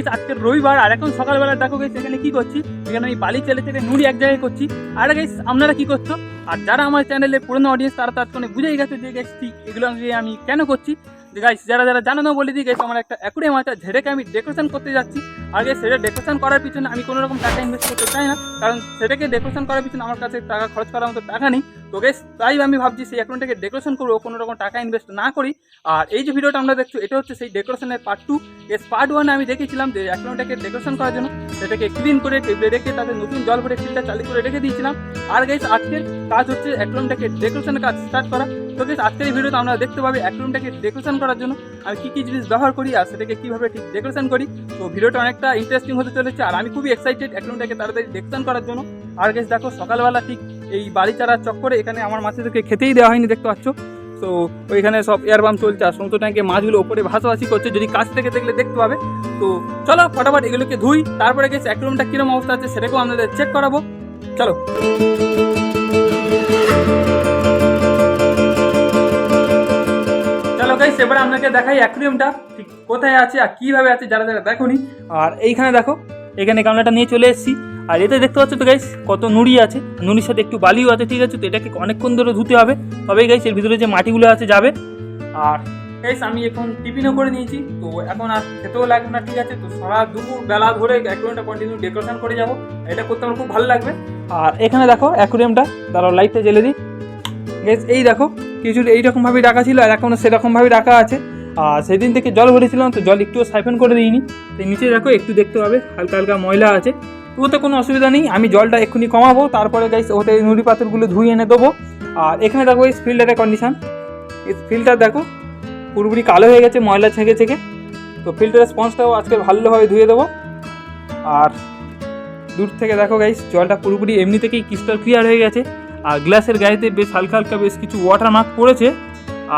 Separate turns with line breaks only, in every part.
Guys, আজকে রবিবার, আর এখন সকালবেলা দেখো গাইস, এখানে কি করছি? এখানে আমি বালি চেলে থেকে নুড়ি এক জায়গায় করছি। আর গাইস, আপনারা কি করছ? আর যারা আমার চ্যানেলে পুরনো অডিয়েন্স তারা তো আজকে বুঝেই গেছে যে, গাইস এগুলো আমি কেন করছি? গাইস যারা যারা জানো না বলে দিই গাইস আমার একটা অ্যাকুরিয়াম আছে ঝেড়েকে আমি ডেকোরেশন করতে যাচ্ছি। আর গাইস সেটা ডেকোরেশন করার পিছনে আমি কোনো রকম টাকা ইনভেস্ট করতে চাই না, কারণ সেটাকে ডেকোরেশন করার পিছনে আমার কাছে টাকা খরচ করার মতো টাকা নেই। তো গাইস তাই আমি ভাবছি সেই অ্যাকাউন্টটাকে ডেকোরেশন করব, কোনো রকম টাকা ইনভেস্ট না করি। আর এই যে ভিডিওটা আমরা দেখছ, এটা হচ্ছে সেই ডেকোরেশনের পার্ট টু এস পার্ট ওয়ানে আমি দেখেছিলাম যে অ্যাকাউন্টটাকে ডেকোরেশন করার জন্য সেটাকে ক্লিন করে টেবিলে রেখে তাতে নতুন জল ভরে ফিল্টার চালু করে রেখে দিয়েছিলাম। আর গাইস আজকের কাজ হচ্ছে অ্যাকাউন্টটাকে ডেকোরেশনের কাজ স্টার্ট করা। তো গাইস আজকের এই ভিডিওতে আমরা দেখতে পাবি অ্যাকাউন্টটাকে ডেকোরেশন করার জন্য আমি কী কী জিনিস ব্যবহার করি আর সেটাকে কীভাবে ঠিক ডেকোরেশন করি। তো ভিডিওটা অনেকটা ইন্টারেস্টিং হতে চলেছে আর আমি খুবই এক্সাইটেড অ্যাকাউন্টটাকে তাড়াতাড়ি ডেকোরেশন করার জন্য। আর গাইস দেখো সকালবেলা ঠিক এই বাড়ি চারার চক্করে এখানে আমার মাছেদেরকে খেতেই দেওয়া হয়নি, দেখতে পাচ্ছ? তো ওইখানে সব এয়ার পাম্প চলছে আর সমুদ্র ট্যাঙ্কে মাছগুলো ওপরে ভাসাভাসি করছে, যদি কাছ থেকে দেখলে দেখতে পাবে। তো চলো ফটাফট এগুলোকে ধুই, তারপরে গেছে অ্যাকুরিয়ামটা কীরকম অবস্থা আছে সেটাকেও আপনাদের চেক করাবো। চলো। এবারে আপনাকে দেখাই অ্যাকুরিয়ামটা ঠিক কোথায় আছে আর কীভাবে আছে, যারা যারা দেখোনি। আর এইখানে দেখো, এখানে গামলাটা নিয়ে চলে এসেছি। আর এতে দেখতে পাচ্ছ তো গাইস কত নুড়ি আছে। নুড়ির সাথে একটু বালিও আছে, ঠিক আছে? তো এটাকে অনেকক্ষণ ধরে ধুতে হবে। তবেই গাইস এর ভিতরে যে মাটিগুলো আছে, যাবে। আর গাইস আমি এখন টিফিনও করে নিয়েছি। তো এখন আর খেতেও লাগবে না, ঠিক আছে? তো সারা দুপুর বেলা ধরে অ্যাকুরিয়ামটা কন্টিনিউ ডেকোরেশন করে যাব। এটা করতে আমার খুব ভালো লাগবে। আর এখানে দেখো অ্যাকুরিয়ামটা দাঁড়াও লাইটটা জ্বেলে দিই। গাইস এই দেখো, কিছু এইরকমভাবেই রাখা ছিল আর এখনও সেরকমভাবেই রাখা আছে। আর সেদিন থেকে জল ভরেছিলাম, তো জল একটুও সাইফেন করে দিইনি। তো নিচে দেখো, একটু দেখতে পাবে, হালকা হালকা ময়লা আছে। ওতে কোনো অসুবিধা নেই, আমি জলটা এক্ষুনি কমাবো, তারপরে গাইস ওতে নুড়ি পাথরগুলো ধুয়ে এনে দেবো। আর এখানে দেখো এই ফিল্টারের কন্ডিশান এই ফিল্টার দেখো, পুরোপুরি কালো হয়ে গেছে, ময়লা ছেঁকে ছেঁকে। তো ফিল্টারের স্পঞ্জটাও আজকে ভালোভাবে ধুয়ে দেবো। আর দূর থেকে দেখো গাইস জলটা পুরোপুরি এমনি থেকেই ক্রিস্টাল ক্লিয়ার হয়ে গেছে। আর গ্লাসের গায়েতে বেশ হালকা হালকা বেশ কিছু ওয়াটার মার্ক পড়েছে,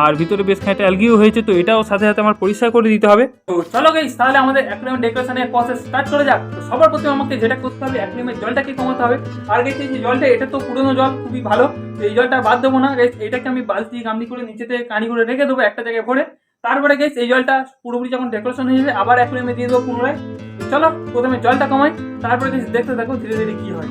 আর ভিতরে বেশ খানিকটা অ্যালগিও হয়েছে, তো এটাও সাথে সাথে আমার পরিষ্কার করে দিতে হবে। তো চলো গাইস তাহলে আমাদের অ্যাকুরিয়াম ডেকোরেশনের প্রসেস স্টার্ট করে যাক। তো সবার প্রথমে আমাকে যেটা করতে হবে অ্যাকুরিয়ামের জলটাকে কমাতে হবে। আর গাইস এই যে জলটা, এটা তো পুরনো জল, খুবই ভালো। তো এই জলটা বাদ দেবো না। গাইস এটাকে আমি বালতি গামলি করে নিচেতে কানি করে রেখে দেবো একটা জায়গায় ভরে। তারপরে গাইস এই জলটা পুরোপুরি যখন ডেকোরেশন হয়ে যাবে, আবার অ্যাকুরিয়ামে দিয়ে দেবো পুনরায়। চলো, প্রথমে জলটা কমাই। তারপরে গাইস দেখতে থাকো ধীরে ধীরে কি হয়।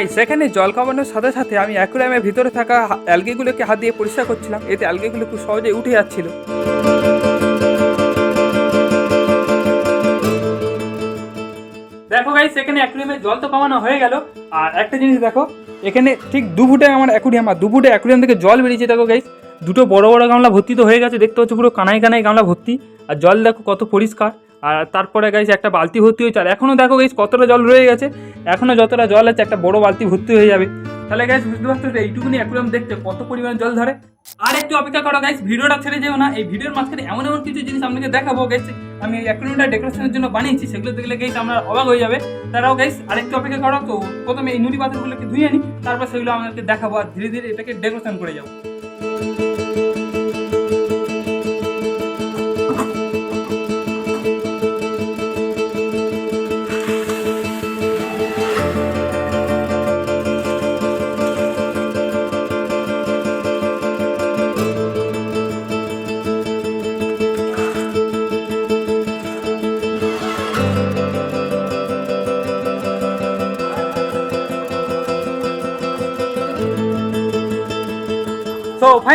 গাইস সেখানে জল খাবানোর সাথে সাথে আমি অ্যাকুরিয়ামের ভিতরে থাকা অ্যালগেগুলোকে হাত দিয়ে পরিষ্কার করছিলাম। এতে অ্যালগেগুলো খুব সহজে উঠে যাচ্ছিল। দেখো গাইস এখানে অ্যাকুরিয়ামে জল তো কমানো হয়ে গেল। আর একটা জিনিস দেখো, এখানে ঠিক দু ফুটে আমার অ্যাকুরিয়াম, আর দু ফুটে অ্যাকুরিয়াম থেকে জল বেরিয়েছে, দেখো গাইস দুটো বড় বড় গামলা ভর্তি তো হয়ে গেছে, দেখতে হচ্ছে পুরো কানাই কানাই গামলা ভর্তি। আর জল দেখো কত পরিষ্কার। আর তারপরে গাইস একটা বালতি ভর্তি হয়েছে, আর এখনও দেখো গাইস কতটা জল রয়ে গেছে এখনও যতটা জল আছে একটা বড় বালতি ভর্তি হয়ে যাবে। তাহলে গাইস বুঝতে পারছ এইটুকুনি অ্যাকুরিয়াম দেখতে কত পরিমাণ জল ধরে। আর একটু অপেক্ষা করো গাইস ভিডিওটা ছেড়ে যেও না, এই ভিডিওর মাঝখানে এমন এমন কিছু জিনিস আপনাকে দেখাবো গাইস আমি এই অ্যাকুরিয়ামটা ডেকোরেশনের জন্য বানিয়েছি, সেগুলো দেখলে গাইস আমরা অবাক হয়ে যাবে। তারাও গাইস আরেকটু অপেক্ষা করো তো, প্রথমে এই নুড়ি পাথরগুলোকে ধুয়ে নিই তারপর সেগুলো আমাদেরকে দেখাবো, আর ধীরে ধীরে এটাকে ডেকোরেশন করে যাব।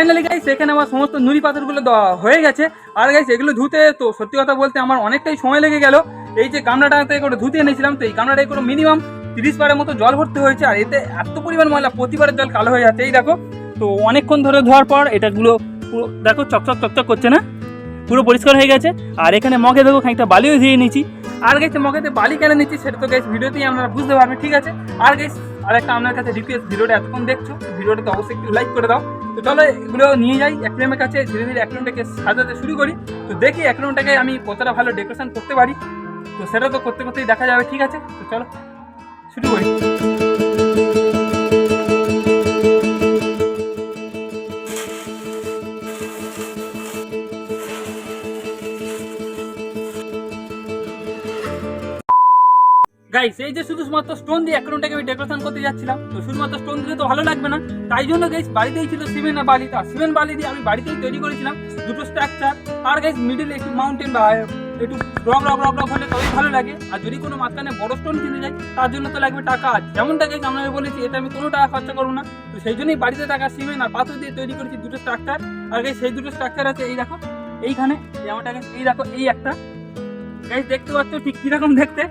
ফাইনালি গাইস এখানে আমার সমস্ত নুড়ি পাথরগুলো হয়ে গেছে। আর গাইস এগুলো ধুতে তো সত্যি কথা বলতে আমার অনেকটাই সময় লেগে গেল। এই যে গামলাটাতে করে ধুতে এনেছিলাম, তো এই গামলাটায় করে মিনিমাম তিরিশ বারের মতো জল ভরতে হয়েছে। আর এতে এত পরিমাণ ময়লা, প্রতিবারের জল কালো হয়ে যাচ্ছে, এই দেখো। তো অনেকক্ষণ ধরে ধোয়ার পর এটাগুলো পুরো, দেখো চকচক চকচক করছে না? পুরো পরিষ্কার হয়ে গেছে। আর এখানে মগে দেখো খানিকটা বালিও ধুয়ে নিয়েছি। আর গেছে মগেতে বালি কেন নিচ্ছি সেটা তো গেছে ভিডিওতেই আপনারা বুঝতে পারবেন, ঠিক আছে? আর গেছ আরেকটা আপনার কাছে রিকোয়েস্ট ভিডিওটা এতক্ষণ দেখছ ভিডিওটা তো অবশ্যই একটু লাইক করে দাও। তো চলো এগুলো নিয়ে যাই অ্যাকুরিয়ামের কাছে ধীরে ধীরে অ্যাকুরিয়ামটাকে সাজাতে শুরু করি। তো দেখি অ্যাকুরিয়ামটাকে আমি কতটা ভালো ডেকোরেশন করতে পারি। তো সেটা তো করতে করতেই দেখা যাবে, ঠিক আছে? তো চলো, শুরু করি। গাইস এই যে শুধুমাত্র স্টোন দিয়ে অ্যাকাউন্টটাকে আমি ডেকোরেশন করতে যাচ্ছিলাম, তো শুধুমাত্র স্টোন দিলে তো ভালো লাগবে না। তাই জন্য গাইস বাড়িতেই ছিল সিমেন্ট আর বালি। আর সিমেন্ট বালি দিয়ে আমি বাড়িতেই তৈরি করেছিলাম দুটো স্ট্রাকচার আর গাইস মিডিলে একটু মাউন্টেন বা একটু রক রক রক রক হলে তবেই ভালো লাগে। আর যদি কোনো মাঝখানে বড় স্টোন কিনে যায়, তার জন্য তো লাগবে টাকা। আর যেমনটা গাইস আমরা বলেছি, এটা আমি কোনো টাকা খরচা করব না। তো সেই জন্যই বাড়িতে টাকা সিমেন্ট আর পাথর দিয়ে তৈরি করেছি দুটো স্ট্রাকচার আর গাইস সেই দুটো স্ট্রাকচার আছে, এই দেখো, এইখানে যেমনটা এই দেখো, এই একটা। গাইস দেখতে পাচ্ছ ঠিক কীরকম দেখতে?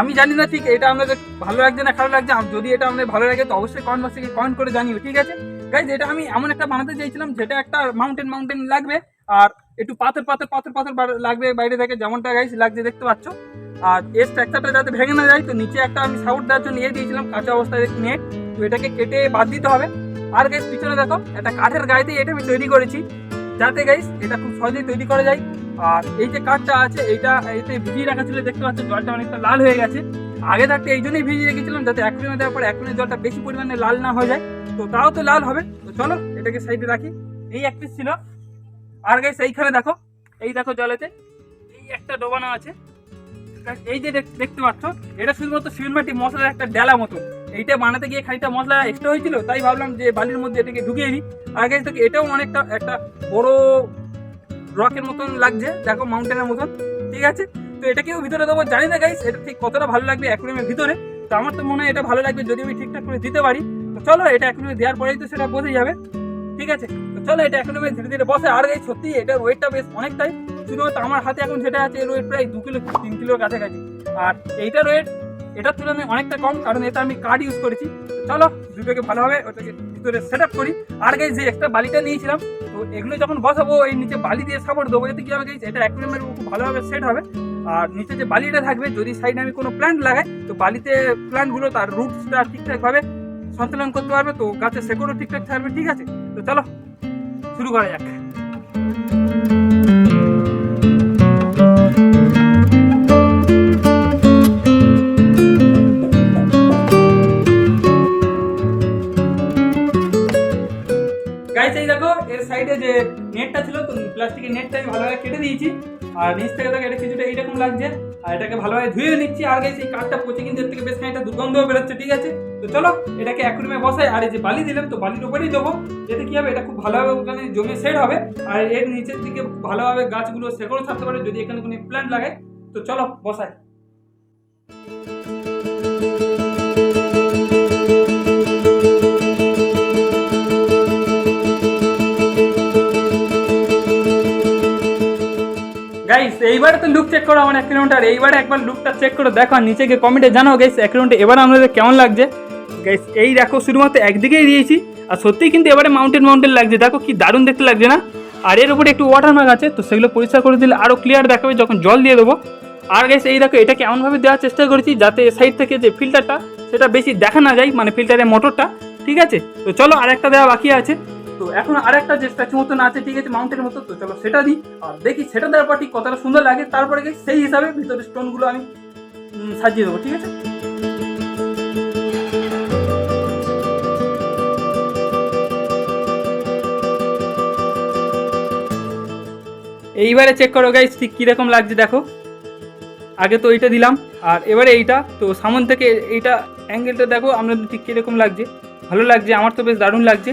আমি জানি না ঠিক এটা আপনাদের ভালো লাগছে না খারাপ লাগছে যদি এটা আপনাদের ভালো লাগে তো অবশ্যই কমেন্ট বক্সে কমেন্ট করে জানিও, ঠিক আছে? গাইজ এটা আমি এমন একটা বানাতে চাইছিলাম যেটা একটা মাউন্টেন মাউন্টেন লাগবে, আর একটু পাথর পাথর পাথর পাথর লাগবে বাইরে থেকে, যেমনটা গাইজ লাগছে দেখতে পাচ্ছ। আর এর স্ট্রাকচারটা যাতে ভেঙে না যায়, তো নিচে একটা আমি সাউট দেওয়ার জন্য নিয়ে দিয়েছিলাম, কাঁচা অবস্থায় নেট, তো এটাকে কেটে বাদ দিতে হবে। আর গাইজ পিছনে দেখো, একটা কাঠের গায়েতে এটা আমি তৈরি করেছি। যাতে গাইস এটা খুব সহজেই তৈরি করা যায়। আর এই যে কাঠটা আছে, এইটা, এতে ভিজিয়ে রাখা ছিল, দেখতে পাচ্ছ জলটা অনেকটা লাল হয়ে গেছে। আগে থাকতে এই জন্যই ভিজিয়ে রেখেছিলাম যাতে এক অ্যাকুরিয়ামে দেওয়ার পর অ্যাকুরিয়ামের জলটা বেশি পরিমাণে লাল না হয়ে যায়। তো তাও তো লাল হবে। তো চলো, এটাকে সাইডে রাখি। এই এক পিস ছিল। আর গাইস এইখানে দেখো, এই দেখো জলেতে এই একটা ডোবানো আছে। এই যে দেখ- দেখতে পাচ্ছ, এটা শুধুমাত্র সিমেন্ট মাটি মশলার একটা ডেলা মতো এইটা বানাতে গিয়ে খানিকটা মশলা এক্সট্রা হয়েছিল, তাই ভাবলাম যে বালির মধ্যে এটাকে ঢুকিয়ে দিই। আর দেখো এটাও অনেকটা একটা বড় রকের মতন লাগছে, দেখো মাউন্টেনের মতন, ঠিক আছে? তো এটাকেও ভিতরে দেবো। জানি না গাইস এটা ঠিক কতটা ভালো লাগবে অ্যাকুরিয়ামের ভিতরে, তো আমার তো মনে হয় এটা ভালো লাগবে যদি আমি ঠিকঠাক করে দিতে পারি। তো চলো, এটা অ্যাকুরিয়ামে দেওয়ার পরেই তো সেটা বোঝা যাবে, ঠিক আছে? তো চলো, এটা অ্যাকুরিয়ামে ধীরে ধীরে বসে। আর গাইস সত্যি, এটার ওয়েটটা বেশ অনেকটাই। শুধুমাত্র আমার হাতে এখন যেটা আছে, এর ওয়েট প্রায় দু কিলো, তিন কিলোর কাছাকাছি। আর এইটার ওয়েট এটার তুলনায় অনেকটা কম, কারণ এটা আমি কার্ড ইউজ করেছি। চলো, দুটোকে ভালোভাবে ওটাকে ভিতরে সেট আপ করি। আর গাইস যে একটা বালিটা নিয়েছিলাম, তো এগুলো যখন বসাবো, এই নিচে বালি দিয়ে সাপোর্ট দেবো, এতে কি হবে গাইস এটা অ্যাকুরিয়ামের খুব ভালোভাবে সেট হবে। আর নিচে যে বালিটা থাকবে, যদি সাইডে আমি কোনো প্ল্যান্ট লাগাই, তো বালিতে প্ল্যান্টগুলো তার রুটসটা ঠিকঠাকভাবে সঞ্চালন করতে পারবে, তো গাছের শেকড়ও ঠিকঠাক থাকবে, ঠিক আছে? তো চলো, শুরু করা যাক। নেটটা ছিল, তো প্লাস্টিকের নেটটা আমি ভালোভাবে কেটে দিয়েছি। আর নিচ থেকে দেখো, এটা কিছুটা এইরকম লাগছে। আর এটাকে ভালোভাবে ধুয়ে নিচ্ছি। আর গাইস, এই কাঠটা পচে কিন্তু এর থেকে বেশ খানিকটা দুর্গন্ধও বেরোচ্ছে, ঠিক আছে? তো চলো, এটাকে অ্যাকুরিয়ামে বসাই। আর এই যে বালি দিলাম, তো বালির উপরেই দেবো। এতে কি হবে? এটা খুব ভালোভাবে ওখানে জমে সেট হবে। আর এর নিচের দিকে ভালোভাবে গাছগুলো সেগুলো ছাড়তে পারে, যদি এখানে কোনো প্ল্যান্ট লাগে তো চলো, বসাই। গাইস এইবারে তো লুক চেক করো আমার অ্যাকাউন্ট আর এইবারে একবার লুকটা চেক করে দেখো নিচে গিয়ে কমেন্টে জানাও গাইস অ্যাকাউন্টে এবার আমাদের কেমন লাগছে? গাইস এই দেখো শুধুমাত্র একদিকেই দিয়েছি, আর সত্যিই কিন্তু এবারে মাউন্টেন মাউন্টেন লাগছে, দেখো কি দারুণ দেখতে লাগছে না? আর এর উপরে একটু ওয়াটার মার্ক আছে, তো সেগুলো পরিষ্কার করে দিলে আরও ক্লিয়ার দেখাবে যখন জল দিয়ে দেবো। আর গাইস এই দেখো এটাকে এমনভাবে দেওয়ার চেষ্টা করেছি যাতে সাইড থেকে যে ফিল্টারটা সেটা বেশি দেখা না যায় মানে ফিল্টারের মোটরটা ঠিক আছে? তো চলো আর একটা দেওয়া বাকি আছে। তো এখন আরেকটা যে স্ট্যাচু মতন আছে, ঠিক আছে মাউন্টেনের মতো, তো চলো সেটা দিই। আর দেখি সেটা দেওয়ার পর ঠিক কতটা সুন্দর লাগে, তারপরে সেই হিসাবে ভিতরে স্টোনগুলো আমি সাজিয়ে দেবো, ঠিক আছে? এইবারে চেক করো গাইস ঠিক কীরকম লাগছে দেখো। আগে তো এইটা দিলাম, আর এবারে এইটা, তো সামন থেকে এইটা অ্যাঙ্গেলটা দেখো, আপনাদের ঠিক কীরকম লাগছে? ভালো লাগছে, আমার তো বেশ দারুণ লাগছে।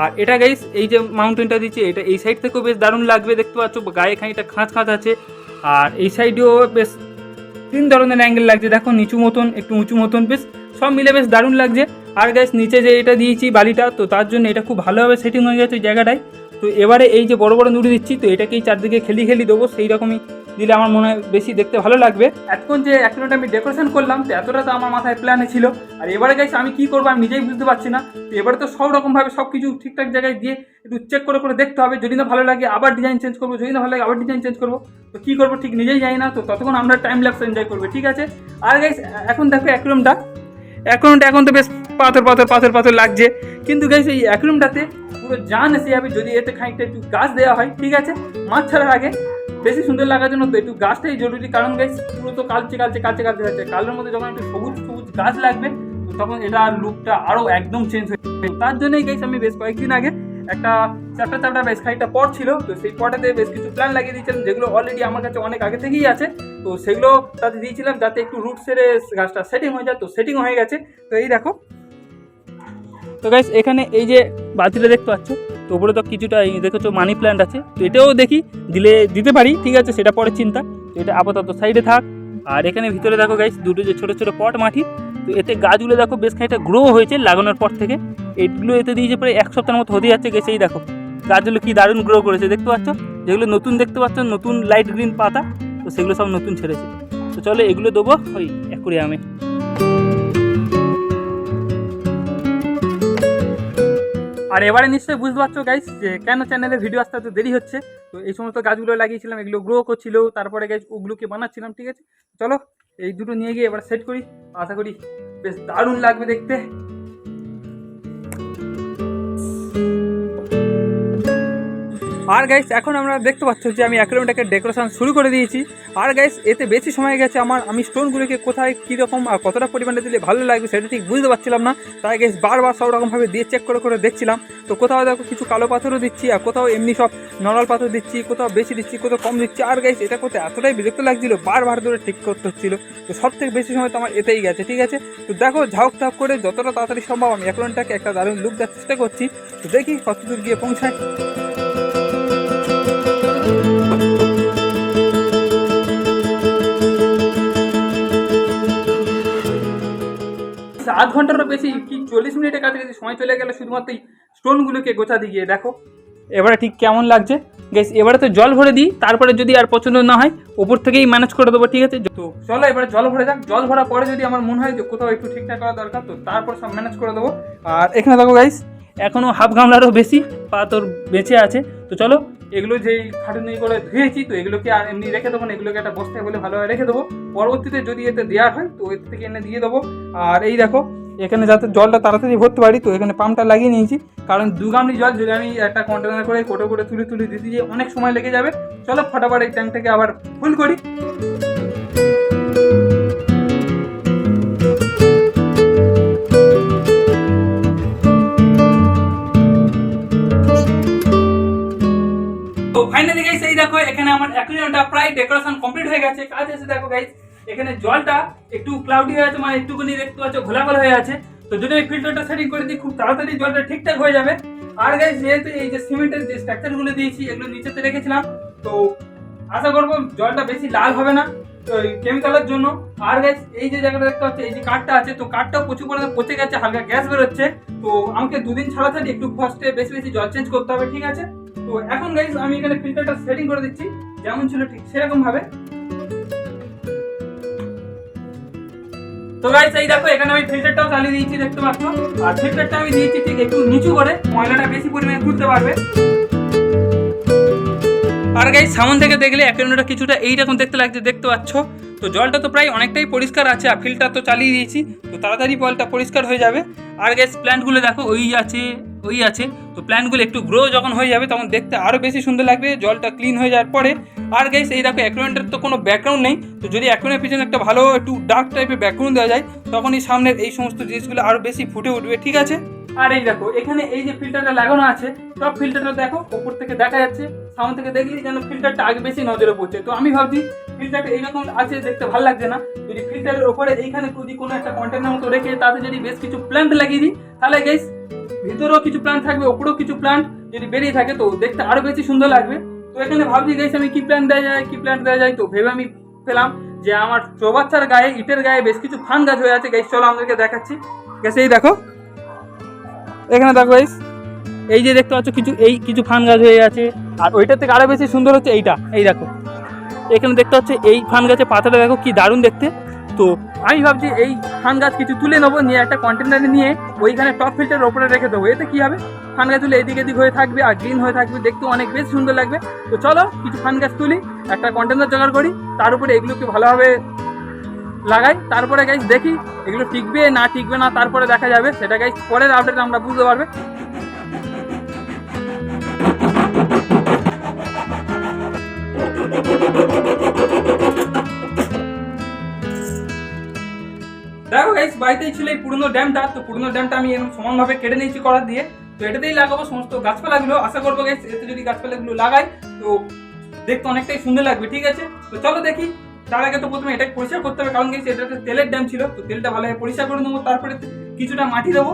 আর এটা গাইস এই যে মাউন্টেনটা দিচ্ছে, এটা এই সাইড থেকেও বেশ দারুণ লাগবে, দেখতে পাচ্ছ গায়ে খানিকটা খাঁচ খাঁচ আছে। আর এই সাইডেও বেশ তিন ধরনের অ্যাঙ্গেল লাগছে, দেখো, নিচু মতন, একটু উঁচু মতন, বেশ সব মিলে বেশ দারুণ লাগছে। আর গাইস নিচে যে এটা দিয়েছি বালিটা, তো তার জন্য এটা খুব ভালোভাবে সেটিং হয়ে গেছে ওই জায়গাটায়। তো এবারে এই যে বড় বড় নুড়ি দিচ্ছি, তো এটাকেই চারদিকে খেলি খেলি দেবো সেই রকমই দিলে আমার মনে হয় বেশি দেখতে ভালো লাগবে। এতক্ষণ যে অ্যাকুরেট আমি ডেকোরেশন করলাম, তো এতটা তো আমার মাথায় প্ল্যানে ছিল। আর এবারে গাইস আমি কি করব আমি নিজেই বুঝতে পারছি না। তো এবারে তো সব রকমভাবে সব কিছু ঠিকঠাক জায়গায় দিয়ে একটু চেক করে করে দেখতে হবে। যদি না ভালো লাগে, আবার ডিজাইন চেঞ্জ করব। যদি না ভালো লাগে, আবার ডিজাইন চেঞ্জ করব। তো কী করব ঠিক নিজেই জানি না। তো ততক্ষণ আমরা টাইম ল্যাপস এনজয় করব, ঠিক আছে? আর গাইস এখন দেখো অ্যাকুরুমটা অ্যাকুরুমটা এখন তো বেশ পাথর পাথর পাথর পাথর লাগছে। কিন্তু গাইস এই অ্যাকুরুমটাতে পুরো জান এসে যাবে। যদি এতে খানিকটা একটু গাছ দেওয়া হয়, ঠিক আছে? মাছ ছাড়ার আগে। বেশি সুন্দর লাগার জন্য তো একটু গাছটাই জরুরি। কারণ গাইস পুরো তো কালচে কালচে কালচে কালচে যাচ্ছে কালের মধ্যে যখন একটু সবুজ সবুজ গাছ লাগবে তখন এটা লুকটা আরও একদম চেঞ্জ হয়ে যাবে। তার জন্যই গাইস আমি বেশ কয়েকদিন আগে একটা চ্যাপ্টার চারটা বেশ খানিকটা পট ছিল। তো সেই পটাতে বেশ কিছু প্ল্যান লাগিয়ে দিয়েছিলাম, যেগুলো অলরেডি আমার কাছে অনেক আগে থেকেই আছে। তো সেগুলো তাতে দিয়েছিলাম যাতে একটু রুট সেরে গাছটা সেটিং হয়ে যায়। তো সেটিং হয়ে গেছে। তো এই দেখো। তো গাইস এখানে এই যে বাতিটা দেখতে পাচ্ছ তো উপরে তো কিছুটা দেখেছ মানি প্ল্যান্ট আছে, তো এটাও দেখি, দিলে দিতে পারি, ঠিক আছে, সেটা পরে চিন্তা। তো এটা আপাতত সাইডে থাক। আর এখানে ভিতরে দেখো গাইস দুটো যে ছোটো ছোটো পট মাটি, তো এতে গাছগুলো দেখো বেশ খানিকটা গ্রো হয়েছে লাগানোর পর থেকে। এইগুলো এতে দিয়েছে প্রায় এক সপ্তাহের মতো হতে যাচ্ছে গেছেই দেখো। গাছগুলো কি দারুণ গ্রো করেছে, দেখতে পাচ্ছ? যেগুলো নতুন দেখতে পাচ্ছ, নতুন লাইট গ্রিন পাতা, তো সেগুলো সব নতুন ছেড়েছে। তো চলো এগুলো দেবো ওই অ্যাকুরিয়ামে আর এবারে নিশ্চয়ই বুঝতে পারছ গাইস যে কেন চ্যানেলে ভিডিও আসতে এত দেরি হচ্ছে? তো এই সমস্ত গাছগুলো লাগিয়েছিলাম, এগুলো গ্রো করছিল, তারপরে গাইস ওগুলোকে বানাচ্ছিলাম, ঠিক আছে? চলো, এই দুটো নিয়ে গিয়ে এবার সেট করি। আশা করি বেশ দারুণ লাগবে দেখতে। আর গাইস এখন আমরা দেখতে পাচ্ছ যে আমি অ্যাকোরিয়ামটাকে ডেকোরেশন শুরু করে দিয়েছি। আর গাইস এতে বেশি সময় গেছে আমার। আমি স্টোনগুলোকে কোথায় কীরকম আর কতটা পরিমাণে দিলে ভালো লাগবে সেটা ঠিক বুঝতে পারছিলাম না। তাই গাইস বারবার সব রকমভাবে দিয়ে চেক করে করে দেখছিলাম। তো কোথাও দেখো কিছু কালো পাথরও দিচ্ছি আর কোথাও এমনি সব নর্মাল পাথর দিচ্ছি, কোথাও বেশি দিচ্ছি, কোথাও কম দিচ্ছি। আর গাইস এটা করতে এতটাই বিরক্ত লাগছিল, বারবার ধরে ঠিক করতে হচ্ছিল। তো সব থেকে বেশি সময় তো আমার এতেই গেছে, ঠিক আছে? তো দেখো ঝাউক ঝাউক করে যতটা তাড়াতাড়ি সম্ভব আমি অ্যাকোরিয়ামটাকে একটা দারুণ লুক দেওয়ার চেষ্টা করছি। তো দেখি কতদূর গিয়ে পৌঁছায়। আধ ঘন্টারও বেশি, কি চল্লিশ মিনিটের কাছাকাছি সময় চলে গেলে শুধুমাত্র এই স্টোনগুলোকে গোছা দিয়ে গিয়ে দেখো। এবারে ঠিক কেমন লাগছে? গেস এবারে তো জল ভরে দিই, তারপরে যদি আর পছন্দ না হয় ওপর থেকেই ম্যানেজ করে দেবো, ঠিক আছে? তো চলো এবারে জল ভরে যাক। জল ভরা পরে যদি আমার মনে হয় যে কোথাও একটু ঠিকঠাক করা দরকার, তো তারপর সব ম্যানেজ করে দেবো। আর এখানে দেখো গাইস এখনও হাফ গামলারও বেশি, পা তোর বেঁচে আছে। তো চলো এগুলো যেই খাটুনি করে ধুয়েছি, তো এগুলোকে আর এমনি রেখে দেবো না, এগুলোকে একটা বস্তায় বলে ভালোভাবে রেখে দেবো। পরবর্তীতে যদি এতে দেওয়া হয়, তো এর থেকে এনে দিয়ে দেবো। আর এই দেখো, এখানে যাতে জলটা তাড়াতাড়ি ভরতে পারি, তো এখানে পাম্পটা লাগিয়ে নিয়েছি। কারণ দু জল যদি আমি একটা কন্টেনার করে, কোটো করে তুলে তুলে দিতে, যে অনেক সময় লেগে যাবে। চলো ফটাফট এই ট্যাঙ্কটাকে আবার ফুল করি। ফাইনালি গাইস এই দেখো, এখানে আমার অ্যাকুয়ারিয়ামটা প্রায় ডেকোরেশন কমপ্লিট হয়ে গেছে। কাজ এসে দেখো গাইস এখানে জলটা একটু ক্লাউডি হয়ে আছে মানে একটুখানি দেখতে পাচ্ছ ঘোলাঘোলা হয়ে আছে। তো যদি এই ফিল্টারটা সেটিং করে দিই, খুব তাড়াতাড়ি জলটা ঠিকঠাক হয়ে যাবে। আর গাইস যেহেতু এই যে সিমেন্টের যে স্ট্রাকচারগুলো দিয়েছি, এগুলো নিচেতে রেখেছিলাম, তো আশা করব জলটা বেশি লাল হবে না কেমিক্যালের জন্য। আর গাইস এই যে জায়গাটা দেখতে পাচ্ছি, এই যে কাঠটা আছে, তো কাঠটাও প্রচুর পরিমাণে পচে গেছে, হালকা গ্যাস বেরোচ্ছে। তো আমাকে দুদিন ছাড়া ছাড়ি একটু ফার্স্টে বেশি বেশি জল চেঞ্জ করতে হবে, ঠিক আছে? তো এখন গাইস আমি এখানে ফিল্টারটা সেটিং করে দিচ্ছি। যেমন ছিল ঠিক সেরকম ভাবে। তো গাইস এই দেখো, এখানে আমি ফিল্টারটাও চালিয়ে দিয়েছি, দেখতে পাচ্ছ? আর ফিল্টারটা আমি দিয়েছি ঠিক একটু নিচু করে, ময়লাটা বেশি পরিমাণে তুলতে পারবে। আর গাইস সামন থেকে দেখলে অ্যাকুয়ারিয়ামটা কিছুটা এইরকম দেখতে লাগছে, দেখতে পাচ্ছ? তো জলটা তো প্রায় অনেকটাই পরিষ্কার আছে, আর ফিল্টার তো চালিয়ে দিয়েছি। তো তাড়াতাড়ি জলটা পরিষ্কার হয়ে যাবে। আর গ্যাস প্ল্যান্টগুলো দেখো, ওই আছে ওই আছে। তো প্ল্যান্টগুলো একটু গ্রো যখন হয়ে যাবে তখন দেখতে আরও বেশি সুন্দর লাগবে। জলটা ক্লিন হয়ে যাওয়ার পরে, আর গাইস এই দেখো অ্যাকুয়ারিয়ামটার তো কোনো ব্যাকগ্রাউন্ড নেই। তো যদি অ্যাকুয়ারিয়ামের পিছনে একটা ভালো একটু ডার্ক টাইপের ব্যাকগ্রাউন্ড দেওয়া যায় তখন এই সামনের এই সমস্ত জিনিসগুলো আরও বেশি ফুটে উঠবে, ঠিক আছে? আর এই দেখো, এখানে এই যে ফিল্টারটা লাগানো আছে, সব ফিল্টারটা দেখো ওপর থেকে দেখা যাচ্ছে। সামনে থেকে দেখলি যেন ফিল্টারটা আগে বেশি নজরে পড়ছে। তো আমি ভাবছি ফিল্টারটা এইরকম আছে, দেখতে ভালো লাগছে না। যদি ফিল্টারের ওপরে এইখানে যদি কোনো একটা কন্টেনার মতো রেখে তাতে যদি বেশ কিছু প্ল্যান্ট লাগিয়ে দিই, তাহলে গেস ভিতরেও কিছু প্ল্যান্ট থাকবে ওপরেও কিছু প্ল্যান্ট যদি বেরিয়ে থাকে তো দেখতে আরও বেশি সুন্দর লাগবে। তো এখানে ভাবছি গেছি আমি কি প্ল্যান্ট দেওয়া যায়, কি প্ল্যান্ট দেওয়া যায়, তো ভেবে আমি পেলাম যে আমার চৌবাচ্চার গায়ে, ইটের গায়ে বেশ কিছু ফান গাছ হয়ে আছে। গাইস চলো আমাদেরকে দেখাচ্ছি। গেছে এই দেখো। এখানে দেখো গাইস এই যে দেখতে পাচ্ছ কিছু, এই কিছু ফান গাছ হয়ে আছে। আর ওইটার থেকে আরও বেশি সুন্দর হচ্ছে এইটা। এই দেখো। এখানে দেখতে হচ্ছে এই ফান গাছের পাতাটা দেখো কি দারুণ দেখতে। তো আমি ভাবছি এই ফান গাছ কিছু তুলে নেব, নিয়ে একটা কন্টেনারে নিয়ে ওইখানে টপ ফিল্টারের ওপরে রেখে দেবো। এতে কি হবে? ফান গাছ তুলে এদিক এদিক হয়ে থাকবে আর গ্রিন হয়ে থাকবে, দেখতে অনেক বেশি সুন্দর লাগবে। তো চলো কিছু ফান গাছ তুলি, একটা কন্টেনার জোগাড় করি, তার উপরে এগুলোকে ভালোভাবে লাগাই। তারপরে গাইজ দেখি এগুলো টিকবে না টিকবে না, তারপরে দেখা যাবে। সেটা গাইজ পরের আপডেট আমরা বুঝতে পারবে। বাড়িতেই ছিল এই পুরনো ড্যামটা, তো পুরনো ড্যামটা আমি এরকম সমানভাবে কেটে নিয়েছি করার দিয়ে। তো এটাতেই লাগাবো সমস্ত গাছপালাগুলো। আশা করব গেছে এতে যদি গাছপালাগুলো লাগাই, তো দেখতে অনেকটাই সুন্দর লাগবে, ঠিক আছে? তো চলো দেখি, তার আগে তো প্রথমে এটাকে পরিষ্কার করতে হবে, কারণ গেছি এটা তেলের ড্যাম ছিল, তো তেলটা ভালোভাবে পরিষ্কার করে নেব, তারপরে কিছুটা মাটি দেবো।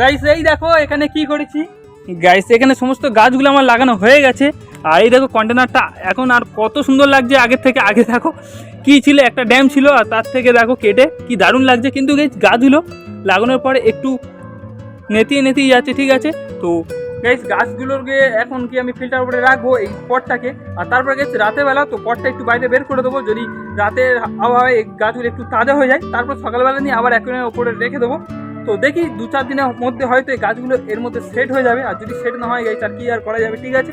গাইস এই দেখো, এখানে কি করেছি? গাইস এখানে সমস্ত গাছগুলো আমার লাগানো হয়ে গেছে। আর এই দেখো কন্টেনারটা এখন আর কত সুন্দর লাগছে আগের থেকে। আগে দেখো কি ছিল, একটা ড্যাম ছিল, আর তার থেকে দেখো কেটে কি দারুণ লাগছে। কিন্তু গাইস গাছগুলো লাগানোর পরে একটু নেতিয়ে নেতিয়ে যাচ্ছে, ঠিক আছে? তো গাইস গাছগুলোকে এখন কি আমি ফিল্টার উপরে রাখব এই পটটাকে? আর তারপরে গেছে রাতের বেলা তো পটটা একটু বাইরে বের করে দেবো। যদি রাতের আবহাওয়ায় গাছগুলো একটু তাজা হয়ে যায়, তারপর সকালবেলা নিয়ে আবার একজনের উপরে রেখে দেবো। তো দেখি দু চার দিনের মধ্যে হয়তো এই গাছগুলো এর মধ্যে সেট হয়ে যাবে। আর যদি সেট না হয় আর কি আর করা যাবে? ঠিক আছে?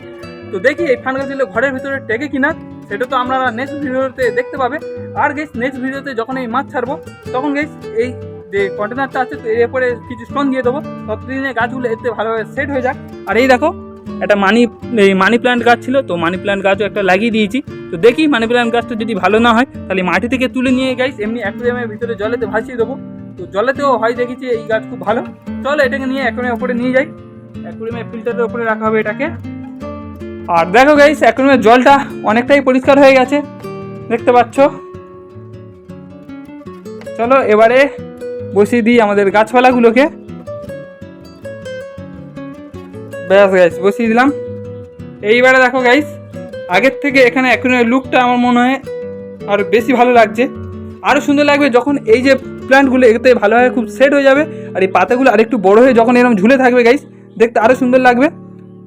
তো দেখি এই ফান গাছগুলো ঘরের ভিতরে টেকে কিনা, সেটা তো আমরা নেক্সট ভিডিওতে দেখতে পাবে। আর গেস নেক্সট ভিডিওতে যখন এই মাছ ছাড়বো, তখন গেস এই যে কন্টেনারটা আছে, তো এর উপরে কিছু স্টোন দিয়ে দেবো। ততদিনে গাছগুলো এতে ভালোভাবে সেট হয়ে যাক। আর এই দেখো, একটা মানি এই মানি প্ল্যান্ট গাছ ছিল, তো মানি প্ল্যান্ট গাছও একটা লাগিয়ে দিয়েছি। তো দেখি মানি প্ল্যান্ট গাছটা যদি ভালো না হয়, তাহলে মাটি থেকে তুলে নিয়ে গাইস এমনি অ্যাকুরিয়ামের ভিতরে জলেতে ভাসিয়ে দেবো। তো জলেতেও হয় দেখেছি এই গাছ খুব ভালো। চলো এটাকে নিয়ে অ্যাকুরিয়ামের ওপরে নিয়ে যাই। অ্যাকুরিয়ামের ফিল্টারের ওপরে রাখা হবে এটাকে। আর দেখো গাইস অ্যাকুরিয়ামের জলটা অনেকটাই পরিষ্কার হয়ে গেছে। দেখতে পাচ্ছ? চলো এবারে বসিয়ে দিই আমাদের গাছপালাগুলোকে। ব্যাস গাইস বসিয়ে দিলাম। এইবারে দেখো গাইস আগের থেকে এখানে অ্যাকুরিয়ামের লুকটা আমার মনে হয় আর বেশি ভালো লাগছে। আরও সুন্দর লাগবে যখন এই যে প্ল্যান্টগুলো এতে ভালোভাবে খুব সেট হয়ে যাবে আর এই পাতাগুলো আরেকটু বড় হয়ে যখন এরকম ঝুলে থাকবে গাইস দেখতে আরও সুন্দর লাগবে।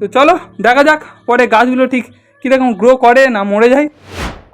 তো চলো, দেখা যাক পরে গাছগুলো ঠিক কীরকম গ্রো করে না মরে যায়।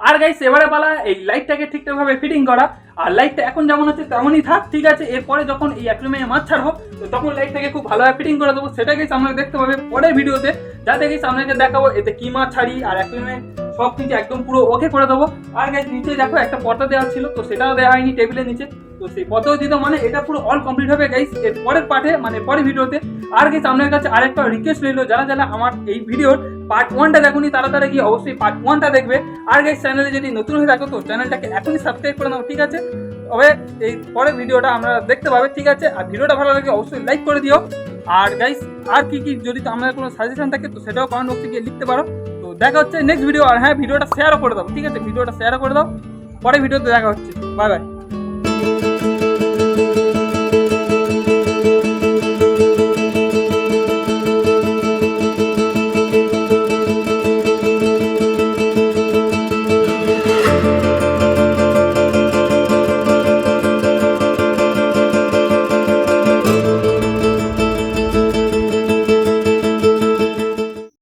আর গাইস এবারে পালা, এই লাইটটাকে ঠিকঠাকভাবে ফিটিং করা। আর লাইটটা এখন যেমন আছে তেমনই থাক, ঠিক আছে? এরপরে যখন এই অ্যাক্রিমে মাছ ছাড়বো, তো তখন লাইটটাকে খুব ভালোভাবে ফিটিং করে দেবো। সেটা গেছে আমরা দেখতে পাবে পরের ভিডিওতে। যাতে গেছে আপনাকে দেখাবো এতে কি মাছ ছাড়ি আর অ্যাক্রিমে সব কিছু একদম পুরো ওকে করে দেবো। আর গাইস নিচে দেখো একটা পর্দা দেওয়া ছিল, তো সেটাও দেওয়া হয়নি টেবিলের নিচে। তো সেই পর্দাও দিতে মানে এটা পুরো অল কমপ্লিট হবে গাইস এর পরের পার্টে মানে পরের ভিডিওতে। আর গাইস আপনার কাছে আরেকটা রিকোয়েস্ট রইল, যারা যারা আমার এই ভিডিওর পার্ট ওয়ানটা দেখুনি, তারা তারা গিয়ে অবশ্যই পার্ট ওয়ানটা দেখবে। আর গাইস চ্যানেলে যদি নতুন হয়ে থাকো, তো চ্যানেলটাকে এখনই সাবস্ক্রাইব করে নাও, ঠিক আছে? তবে এই পরের ভিডিওটা আমরা দেখতে পাবে, ঠিক আছে? আর ভিডিওটা ভালো লাগে, অবশ্যই লাইক করে দিও। আর গাইস আর কি কি যদি আপনার কোনো সাজেশন থাকে, তো সেটাও কমেন্ট বক্সে গিয়ে লিখতে পারো। দেখা হচ্ছে নেক্সট ভিডিও আর হ্যাঁ ভিডিওটা শেয়ারও করে দাও, ঠিক আছে? ভিডিওটা শেয়ারও করে দাও, পরে ভিডিওতে দেখা হচ্ছে। Bye bye